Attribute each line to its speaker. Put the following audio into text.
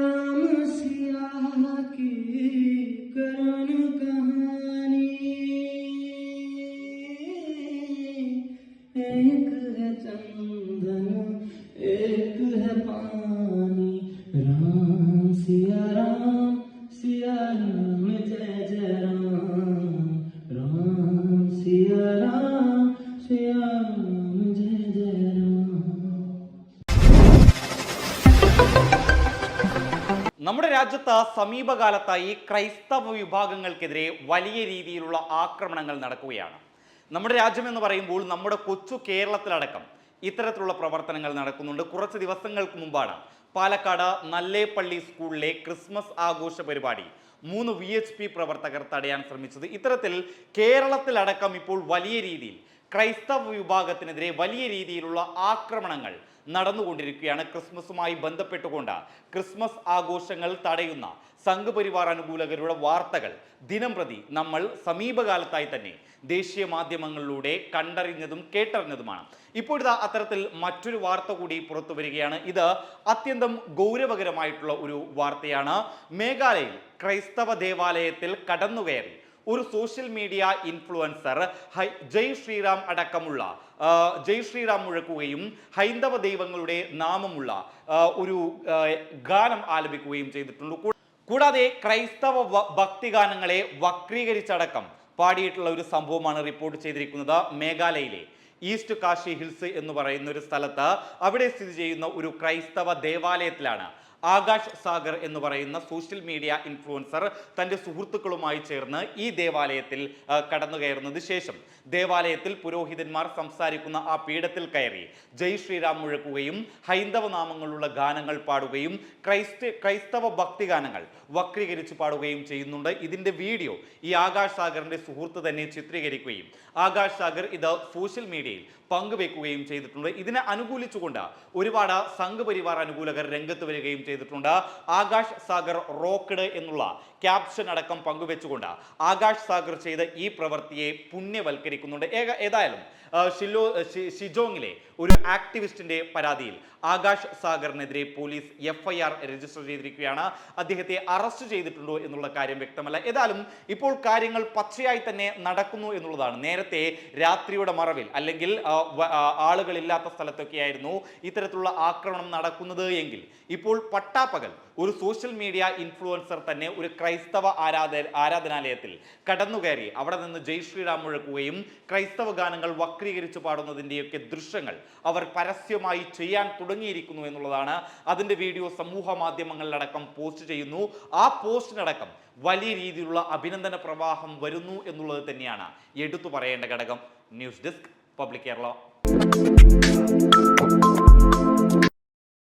Speaker 1: राम सिया
Speaker 2: നമ്മുടെ രാജ്യത്ത് സമീപകാലത്തായി ക്രൈസ്തവ വിഭാഗങ്ങൾക്കെതിരെ വലിയ രീതിയിലുള്ള ആക്രമണങ്ങൾ നടക്കുകയാണ്. നമ്മുടെ രാജ്യം എന്ന് പറയുമ്പോൾ നമ്മുടെ കൊച്ചു കേരളത്തിലടക്കം ഇത്തരത്തിലുള്ള പ്രവർത്തനങ്ങൾ നടക്കുന്നുണ്ട്. കുറച്ച് ദിവസങ്ങൾക്ക് മുമ്പാണ് പാലക്കാട് നല്ലേപ്പള്ളി സ്കൂളിലെ ക്രിസ്മസ് ആഘോഷ പരിപാടി മൂന്ന് വി പ്രവർത്തകർ തടയാൻ ശ്രമിച്ചത്. ഇത്തരത്തിൽ കേരളത്തിലടക്കം ഇപ്പോൾ വലിയ രീതിയിൽ ക്രൈസ്തവ വിഭാഗത്തിനെതിരെ വലിയ രീതിയിലുള്ള ആക്രമണങ്ങൾ നടന്നുകൊണ്ടിരിക്കുകയാണ്. ക്രിസ്മസുമായി ബന്ധപ്പെട്ടുകൊണ്ട് ക്രിസ്മസ് ആഘോഷങ്ങൾ തടയുന്ന സംഘപരിവാർ അനുകൂലകരുടെ വാർത്തകൾ ദിനം പ്രതി നമ്മൾ സമീപകാലത്തായി തന്നെ ദേശീയ മാധ്യമങ്ങളിലൂടെ കണ്ടറിഞ്ഞതും കേട്ടറിഞ്ഞതുമാണ്. ഇപ്പോഴത്തെ അത്തരത്തിൽ മറ്റൊരു വാർത്ത കൂടി പുറത്തു വരികയാണ്. ഇത് അത്യന്തം ഗൗരവകരമായിട്ടുള്ള ഒരു വാർത്തയാണ്. മേഘാലയയിൽ ക്രൈസ്തവ ദേവാലയത്തിൽ കടന്നുകയറി ഒരു സോഷ്യൽ മീഡിയ ഇൻഫ്ലുവൻസർ ഹൈ ജയ് ശ്രീറാം അടക്കമുള്ള ജയ് ശ്രീറാം മുഴക്കുകയും ഹൈന്ദവ ദൈവങ്ങളുടെ നാമമുള്ള ഒരു ഗാനം ആലപിക്കുകയും ചെയ്തിട്ടുണ്ട്. കൂടാതെ ക്രൈസ്തവ ഭക്തിഗാനങ്ങളെ വക്രീകരിച്ചടക്കം പാടിയിട്ടുള്ള ഒരു സംഭവമാണ് റിപ്പോർട്ട് ചെയ്തിരിക്കുന്നത് മേഘാലയയിലെ. ഈസ്റ്റ് കാശി ഹിൽസ് എന്ന് പറയുന്ന ഒരു സ്ഥലത്ത് അവിടെ സ്ഥിതി ചെയ്യുന്ന ഒരു ക്രൈസ്തവ ദേവാലയത്തിലാണ്. ആകാശ് സാഗർ എന്ന് പറയുന്ന സോഷ്യൽ മീഡിയ ഇൻഫ്ലുവൻസർ തന്റെ സുഹൃത്തുക്കളുമായി ചേർന്ന് ഈ ദേവാലയത്തിൽ കടന്നു കയറുന്നത് ശേഷം ദേവാലയത്തിൽ പുരോഹിതന്മാർ സംസാരിക്കുന്ന ആ പീഠത്തിൽ കയറി. ജയ് ശ്രീറാം മുഴക്കുകയും ഹൈന്ദവ നാമങ്ങളുള്ള ഗാനങ്ങൾ പാടുകയും ക്രൈസ്ത ക്രൈസ്തവ ഭക്തിഗാനങ്ങൾ വക്രീകരിച്ച് പാടുകയും ചെയ്യുന്നുണ്ട്. ഇതിന്റെ വീഡിയോ ഈ ആകാശ് സാഗറിന്റെ സുഹൃത്ത് തന്നെ ചിത്രീകരിക്കുകയും. ആകാശ് സാഗർ ഇത് സോഷ്യൽ മീഡിയയിൽ പങ്കുവെക്കുകയും ചെയ്തിട്ടുണ്ട്. ഇതിനെ അനുകൂലിച്ചുകൊണ്ട് ഒരുപാട് സംഘപരിവാർ അനുകൂലകർ രംഗത്ത് വരികയും ചെയ്തിട്ടുണ്ട്. ആകാശ് സാഗർ റോക്കഡ് എന്നുള്ള ക്യാപ്ഷൻ അടക്കം പങ്കുവെച്ചുകൊണ്ട് ആകാശ് സാഗർ ചെയ്ത ഈ പ്രവൃത്തിയെ പുണ്യവൽക്കരിക്കുന്നുണ്ട്. ഏതായാലും ഷില്ലോ ഷിജോങ്ങിലെ ഒരു ആക്ടിവിസ്റ്റിന്റെ പരാതിയിൽ ആകാശ് സാഗറിനെതിരെ പോലീസ് എഫ്ഐആർ രജിസ്റ്റർ ചെയ്തിരിക്കുകയാണ്. അദ്ദേഹത്തെ അറസ്റ്റ് ചെയ്തിട്ടുണ്ടോ എന്നുള്ള കാര്യം വ്യക്തമല്ല. ഏതായാലും ഇപ്പോൾ കാര്യങ്ങൾ പച്ചയായി തന്നെ നടക്കുന്നു എന്നുള്ളതാണ്. നേരത്തെ രാത്രിയുടെ മറവിൽ അല്ലെങ്കിൽ ആ, ആളുകളില്ലാത്ത സ്ഥലത്തൊക്കെയായിരുന്നു ഇത്തരത്തിലുള്ള ആക്രമണം നടക്കുന്നത് എങ്കിൽ. ഇപ്പോൾ പട്ടാപ്പകൽ ഒരു സോഷ്യൽ മീഡിയ ഇൻഫ്ലുവൻസർ തന്നെ ഒരു ക്രൈസ്തവ ആരാധ ആരാധനാലയത്തിൽ കടന്നുകയറി അവിടെ നിന്ന് ജയ് ശ്രീറാം മുഴക്കുകയും ക്രൈസ്തവ ഗാനങ്ങൾ വക്രീകരിച്ച് പാടുന്നതിന്റെയൊക്കെ ദൃശ്യങ്ങൾ അവർ പരസ്യമായി ചെയ്യാൻ തുടങ്ങിയിരിക്കുന്നു എന്നുള്ളതാണ് അതിന്റെ വീഡിയോ സമൂഹ മാധ്യമങ്ങളിലടക്കം പോസ്റ്റ് ചെയ്യുന്നു. ആ പോസ്റ്റിനടക്കം വലിയ രീതിയിലുള്ള അഭിനന്ദന പ്രവാഹം വരുന്നു എന്നുള്ളത് തന്നെയാണ് എടുത്തു പറയേണ്ട ഘടകം. News desk public Kerala.